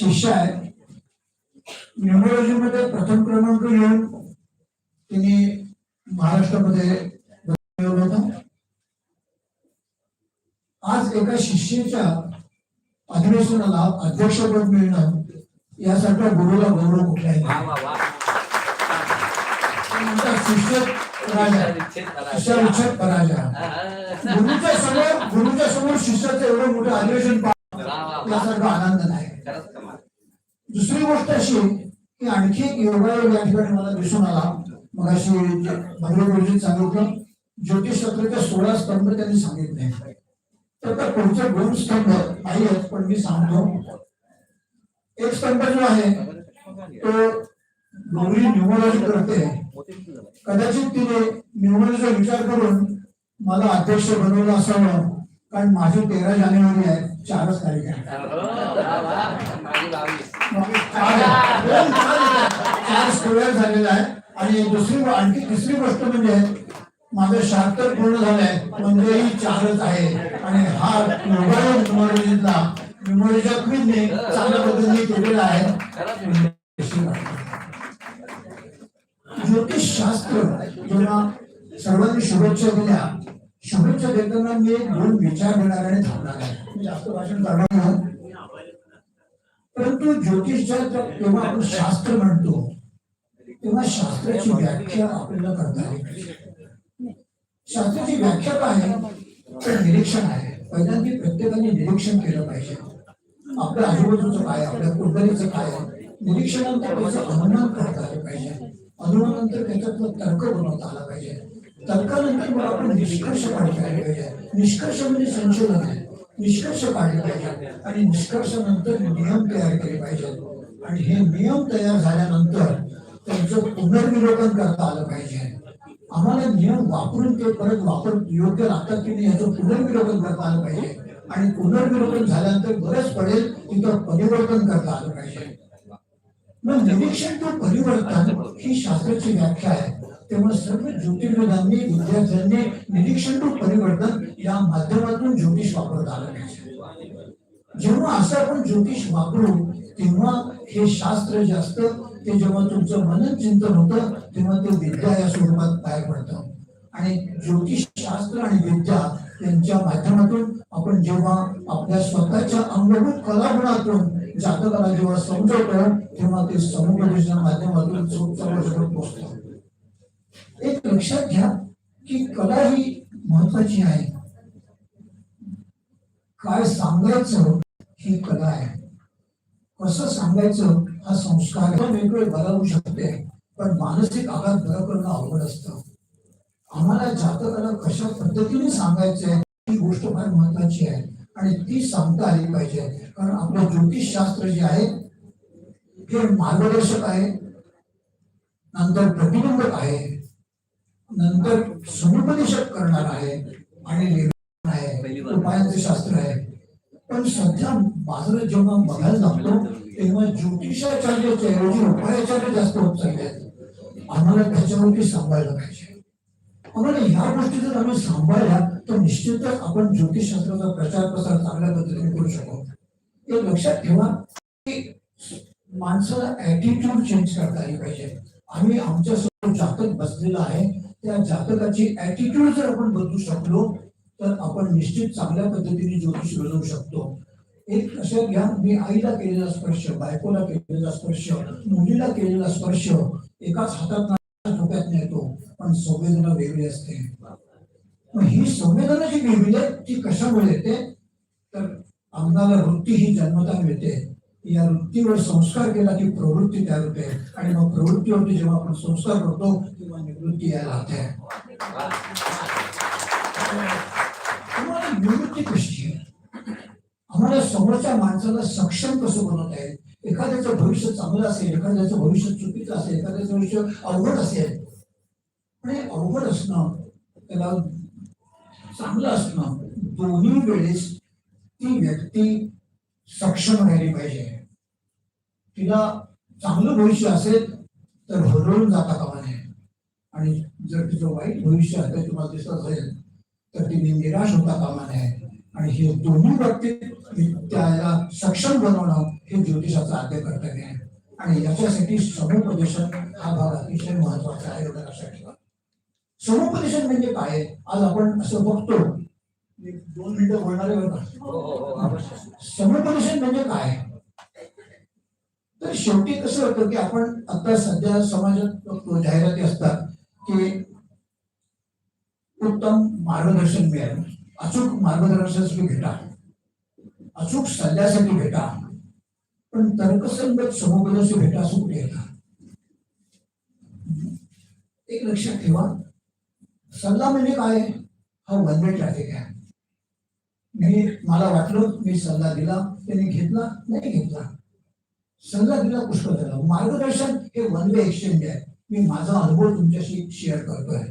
शिष्य आहे. न्यूमरोलॉजी मध्ये प्रथम क्रमांक घेऊन तिने महाराष्ट्रामध्ये होता. आज एका शिष्याच्या अधिवेशनाला अध्यक्षपद मिळणं यासारख्या गुरुला गौरव म्हणतात शिष्य पराजय गुरुच्या समोर गुरुच्या समोर शिष्याचं एवढं मोठं अधिवेशन यासारखा आनंद नाही. दुसरी गोष्ट अशी की आणखी एक योगायोग या ठिकाणी मला दिसून आला. मग अशी भगवे सांगितलं ज्योतिष ज्योतिषशास्त्राच्या सोळा स्तंभ त्यांनी सांगितले. तर त्या पुढचे दोन स्तंभ नाही आहेत पण मी सांगतो. एक स्तंभ जो आहे तो गौरी न्यूमरॉलॉजी करते. कदाचित तिने निवडणीचा विचार करून मला अध्यक्ष बनवलं असावं कारण माझी तेरा जानेवारी आहे. चारच बावीस मग चार स्क्वेअर झालेला आहे आणि दुसरी आणखी तिसरी गोष्ट म्हणजे माझं शहात्तर पूर्ण झालंय. म्हणजे ही चारच आहे. आणि हा न्यूमरोलॉजीच्या क्वीनने चांगल्या पद्धतीने केलेला आहे. ज्योतिष शास्त्र जेव्हा सर्वांनी शुभेच्छा दिल्या शुभेच्छा देताना मी एक दोन विचार देणार आणि थांबणार आहे. जास्त भाषण करणार नाही. परंतु ज्योतिषच्या तेव्हा आपण शास्त्र म्हणतो तेव्हा शास्त्राची व्याख्या आपल्याला करता आली शास्त्राची व्याख्या काय आहे? तर निरीक्षण आहे. पहिल्यांदा प्रत्येकाने निरीक्षण केलं पाहिजे. आपल्या आजूबाजूचं काय आपल्या कुंडलीचं काय निरीक्षणानंतर त्याचं अनुमान करता आलं पाहिजे. अनुमानानंतर त्याच्यातलं तर्क बनवता आला पाहिजे. तर्कानंतर मग आपण निष्कर्ष काढता पाहिजे. निष्कर्ष म्हणजे संशोधन आहे. निष्कर्ष काढले पाहिजे. आणि निष्कर्षानंतर नियम तयार केले पाहिजेत. आणि हे नियम तयार झाल्यानंतर त्यांचं पुनर्विलोकन करता आलं पाहिजे. आम्हाला नियम वापरून ते परत वापर योग्य लागतात की नाही याचं पुनर्विलोकन करता आलं पाहिजे. आणि पुनर्विलोकन झाल्यानंतर बरंच पडेल तिथं परिवर्तन करता आलं पाहिजे. मग निरीक्षण किंवा परिवर्तन ही शास्त्राची व्याख्या आहे. तेव्हा सर्व ज्योतिर्विदांनी विद्यार्थ्यांनी निरीक्षण टू परिवर्तन या माध्यमातून ज्योतिष वापरत आलं. पाहिजे जेव्हा असं आपण ज्योतिष वापरू तेव्हा हे शास्त्र जे असतं ते जेव्हा तुमचं मनन चिंतन होतं तेव्हा ते विद्या या स्वरूपात बाहेर पडतं. आणि ज्योतिष शास्त्र आणि विद्या यांच्या माध्यमातून आपण जेव्हा आपल्या स्वतःच्या अंगभूत कलागुणातून जातकाला जेव्हा समजवतो तेव्हा ते समुपदेशच्या माध्यमातून पोहोचतो पोहोचतं एक लक्षात घ्या की कला ही महत्वाची आहे. काय सांगायचं ही कला आहे. कसं सांगायचं हा संस्कार वेगवेगळे बदलू शकते पण मानसिक आघात बरं करणं अवघड असतं. आम्हाला जातकाला कशा पद्धतीने सांगायचंय ही गोष्ट फार महत्वाची आहे आणि ती सांगता आली पाहिजे. कारण आपलं ज्योतिष शास्त्र जे आहे हे मार्गदर्शक आहे नंतर प्रतिबंधक आहे. नंतर समुपदेशक करणार आहे आणि आहे उपायांचे शास्त्र आहे. पण सध्या बाजारात जेव्हा बघायला लागतो तेव्हा ज्योतिषाचार्याच्या ऐवजी उपायाचार्य जास्त होत चालले आहेत. आम्हाला त्याच्यावरती सांभाळलं पाहिजे. आम्हाला ह्या गोष्टी जर आम्ही सांभाळल्या तर निश्चितच आपण ज्योतिषशास्त्राचा प्रचार प्रसार चांगल्या पद्धतीने करू शकू हे लक्षात ठेवा की माणसाला ऍटिट्यूड चेंज करता आली पाहिजे. आम्ही आमच्यासमोर जातक बसलेला आहे. त्या जातकाची ऍटिट्यूड जर आपण बदलू शकलो तर आपण निश्चित चांगल्या पद्धतीने ज्योतिष घडवू शकतो. एक लक्षात घ्या मी आईला केलेला स्पर्श बायकोला केलेला स्पर्श मुलीला केलेला स्पर्श एकाच हातात धोक्यात नेतो पण संवेदना वेगळी असते. मग ही संवेदना जी वेगळी आहे ती कशामुळे येते? तर अंगाला वृत्ती ही जन्मता मिळते. या वृत्तीवर संस्कार केला की प्रवृत्ती तयार होते. आणि मग प्रवृत्तीवरती जेव्हा आपण संस्कार करतो निवृत्ती यायला लागते तुम्हाला निवृत्ती कशी आम्हाला समोरच्या माणसाला सक्षम कसं बनवता येईल एखाद्याचं भविष्य चांगलं असेल एखाद्याचं भविष्य चुकीचं असेल एखाद्याचं भविष्य अवघड असेल पण हे अवघड असणं त्याला चांगलं असणं दोन्ही वेळेस ती व्यक्ती सक्षम राहिली पाहिजे तिला चांगलं भविष्य असेल तर हरवून जाता कामा आणि जर तिचं वाईट भविष्य आहे ते तुम्हाला दिसत असेल तर तिने निराश होता कामा नये. आणि हे दोन्ही बाबतीत त्याला सक्षम बनवणं हे ज्योतिषाचं आद्य कर्तव्य आहे. आणि याच्यासाठी समुपदेशन हा भाग अतिशय महत्त्वाचा आहे एवढं लक्षात ठेवा. समुपदेशन म्हणजे काय? आज आपण असं बघतो दोन मिनिटं बोलणारे हो हो हो समुपदेशन म्हणजे काय? तर शेवटी कसं होतं की आपण आता सध्या समाजात जाहिराती असतात की उत्तम मार्गदर्शन मिळेल. अचूक मार्गदर्शनासाठी भेटा अचूक सल्ल्यासाठी भेटा. पण तर्कसंगत समुपदेश भेटा असं कुठे येतात एक लक्षात ठेवा. सल्ला म्हणजे काय? हा वन वे ट्रॅफिक आहे. मी मला वाटलं मी सल्ला दिला त्यांनी घेतला नाही घेतला. सल्ला दिला पुष्कळ झाला मार्गदर्शन हे वन वे एक्सचेंज आहे. मी माझा अनुभव तुमच्याशी शेअर करतोय.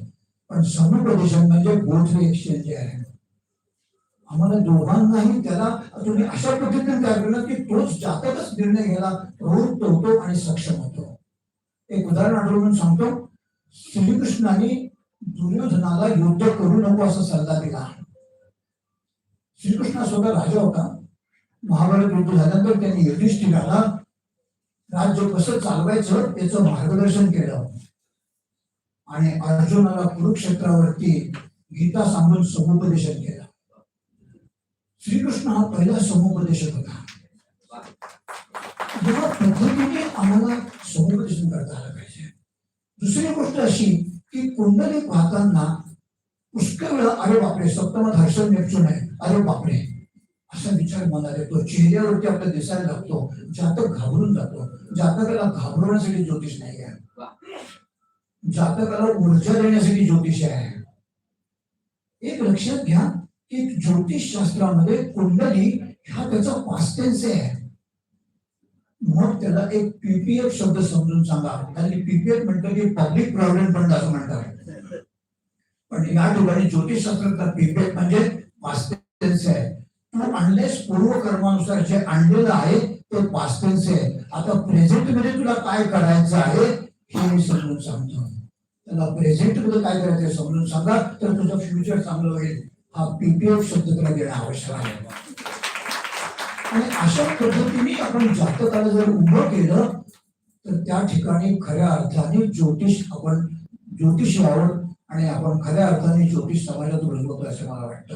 पण समुपदेशन म्हणजे बोथ एक्सचेंज जे आहे. आम्हाला दोघांनाही त्याला तुम्ही अशा पद्धतीने तयार केलं की तोच जातकच निर्णय घ्यायला प्रवृत्त होतो आणि सक्षम होतो. एक उदाहरण आठवून सांगतो. श्रीकृष्णाने दुर्योधनाला युद्ध करू नको असा सल्ला दिला. श्रीकृष्ण स्वतः राजा होता. महाभारत युद्ध झाल्यानंतर त्यांनी युधिष्ठिराला राज्य कसं चालवायचं त्याचं मार्गदर्शन केलं. आणि अर्जुनाला कुरुक्षेत्रावरती गीता सांगून समुपदेशन केलं. श्रीकृष्ण हा पहिला समुपदेशक होता. जेव्हा पद्धतीने आम्हाला समुपदेशन करता आलं पाहिजे. दुसरी गोष्ट अशी की कुंडली पाहताना पुष्कळ वेळा अरे बापरे सप्तमात हर्षण नेपचून आहे. अरे बापरे. असा विचार मनात येतो. चेहऱ्यावरती आपल्याला दिसायला लागतो. जातक घाबरून जातो. जातकाला घाबरवण्यासाठी ज्योतिष नाही आहे. जातकाला ऊर्जा देण्यासाठी ज्योतिष आहे. एक लक्षात घ्या की ज्योतिष शास्त्रामध्ये कुंडली हा त्याचा पास्टेन्स आहे. मग त्याला एक पीपीएफ शब्द समजून सांगा. कारण पीपीएफ म्हणतो की पब्लिक प्रॉव्हिडंट फंड असं म्हणतात. पण या ठिकाणी ज्योतिषशास्त्राचा पीपीएफ म्हणजे पास्टेन्स आहे. अनलेस पूर्व कर्मानुसार जे आणलेलं आहे ते पास्टेन्स आहे. आता प्रेझेंटमध्ये तुला काय करायचं आहे हे मी समजून सांगतो. त्याला प्रेझेंटमध्ये काय करायचं आहे समजून सांगा तर तुझं फ्युचर चांगलं होईल. हा पीपीएफ शब्द तुला देणं आवश्यक आहे. आणि अशा पद्धतीने आपण जातकाला जर उभं केलं तर त्या ठिकाणी खऱ्या अर्थाने ज्योतिष आपण ज्योतिष यावं आणि आपण खऱ्या अर्थाने ज्योतिष समाजात रुजवतो असं मला वाटतं.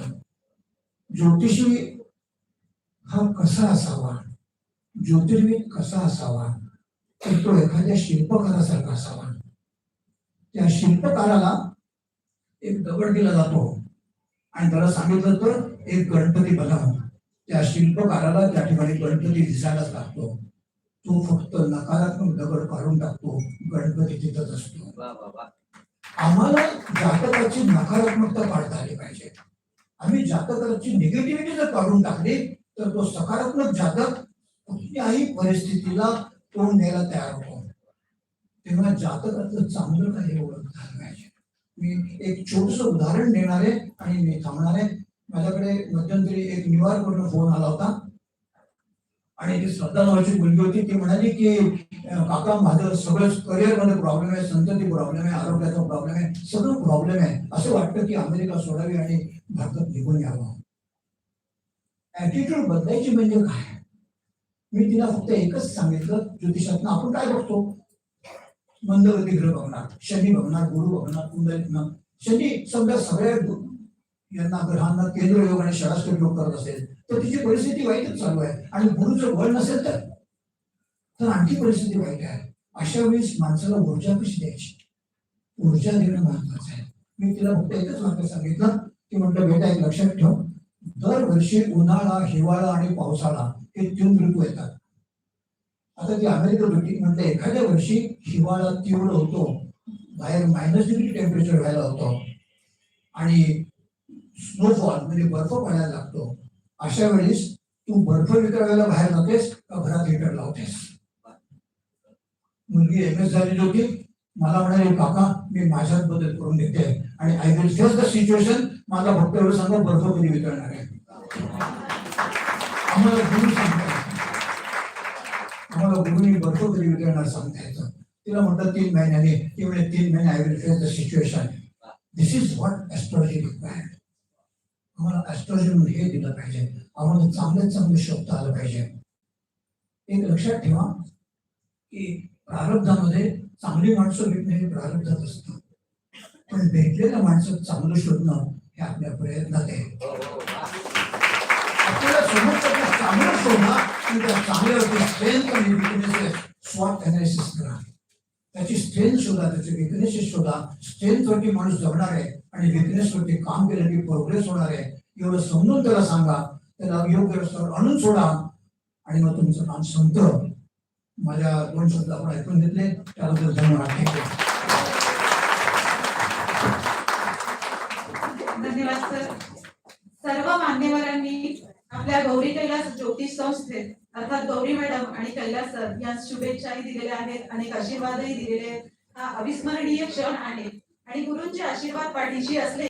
ज्योतिषी हा कसा असावा? ज्योतिर्विद कसा असावा? तर तो एखाद्या शिल्पकारासारखा असावा. त्या शिल्पकाराला एक दगड दिला जातो. आणि त्याला सांगितलं तर एक गणपती बनव. त्या शिल्पकाराला त्या ठिकाणी गणपती दिसायलाच लागतो. तो फक्त नकारात्मक दगड काढून टाकतो. गणपती तिथंच असतो. आम्हाला जातकाची नकारात्मकता काढता आली पाहिजे. आम्ही जातकाची निगेटिव्हिटी जर काढून टाकली तर तो सकारात्मक जातक कुठल्याही परिस्थितीला तोंड द्यायला तयार होतो. तेव्हा जातकाचं चांगलं काही हे ओळखता पाहिजे. मी एक छोटस उदाहरण देणार आहे आणि मी थांबणार. आहे माझ्याकडे मध्यंतरी एक न्यूयॉर्कवरून फोन आला होता. आणि ती श्रद्धा नावाची मुलगी होती. ती म्हणाली की काका माझं सगळं करिअरमध्ये प्रॉब्लेम आहे संतती प्रॉब्लेम आहे आरोग्याचा प्रॉब्लेम आहे सगळं प्रॉब्लेम आहे. असं वाटतं की अमेरिका सोडावी आणि भारतात निघून यावं. ऍटिट्यूड बदलायची म्हणजे काय? मी तिला फक्त एकच सांगितलं ज्योतिषातनं आपण काय बघतो? मंदगती ग्रह बघणार शनी बघणार गुरु बघणार कुंडली शनी समजा सगळ्या यांना ग्रहांना केंद्र योग आणि शरास्त्र योग करत असेल तर तिची परिस्थिती वाईटच चालू आहे. आणि गुरुचं बळ नसेल तर तर आणखी परिस्थिती वाईट आहे. अशा वेळेस माणसाला ऊर्जा कशी द्यायची? ऊर्जा देणं महत्वाचं आहे. मी तिला फक्त एकच वाक्य सांगितलं की म्हटलं बेटा एक लक्षात ठेव. दरवर्षी उन्हाळा हिवाळा आणि पावसाळा हे तीन ऋतू येतात. आता ती अमेरिकन होती म्हटलं एखाद्या वर्षी हिवाळा तीव्र होतो बाहेर मायनस डिग्री टेम्परेचर व्हायला होतं आणि स्नोफॉल म्हणजे बर्फ पडायला लागतो. अशा वेळेस तू बर्फ वितळायला बाहेर जातेस का घरात हिटर लावतेस? मुलगी एम एस झालेली होती मला म्हणाले काका मी माझ्यात बदल करून घेते आणि I will face the situation मला फक्त एवढं सांगा बर्फ कधी वितळणार आहे. आम्हाला गुरु सांगता आम्हाला गुरुनी बर्फ कधी वितळणार सांगता येतं तिला म्हणतात तीन महिन्याने ती म्हणे तीन महिने I will face the situation this is what astrology required आम्हाला ऍस्ट्रोजन हे दिलं पाहिजे. आम्हाला चांगले चांगले शब्द आलं पाहिजे. एक लक्षात ठेवा की प्रारब्धामध्ये चांगली माणसं भेटणे हे जात असतात पण भेटलेल्या माणसं चांगलं शोधणं हे आपल्या प्रयत्नात आहे. आपल्याला समोर चांगलं शोधा आणि त्या चांगल्यावरती स्ट्रेंथ आणि विकनेसेस स्वॉट अनालिसिस करा. त्याची स्ट्रेंथ शोधा त्याचे विकनेसेस शोधा. स्ट्रेंथवरती माणूस जगणार आहे आणि विकनेसवरती काम केलं की प्रोग्रेस होणार आहे. एवढं समजून त्याला सांगा त्याला योग्य रस्त्यावर आणून सोडा आणि मग तुमचं काम संपतं. माझ्या दोन शब्द आपण ऐकून घेतले. त्याबद्दल धन्यवाद. थँक्यू धन्यवाद सर सर्व मान्यवरांनी आपल्या गौरी कैलास ज्योतिष संस्थेत अर्थात गौरी मॅडम आणि कैलास सर या शुभेच्छाही दिलेल्या आहेत अनेक आशीर्वादही दिलेले आहेत. हा अविस्मरणीय क्षण आहे. आणि गुरुंचे आशीर्वाद पाठीशी असले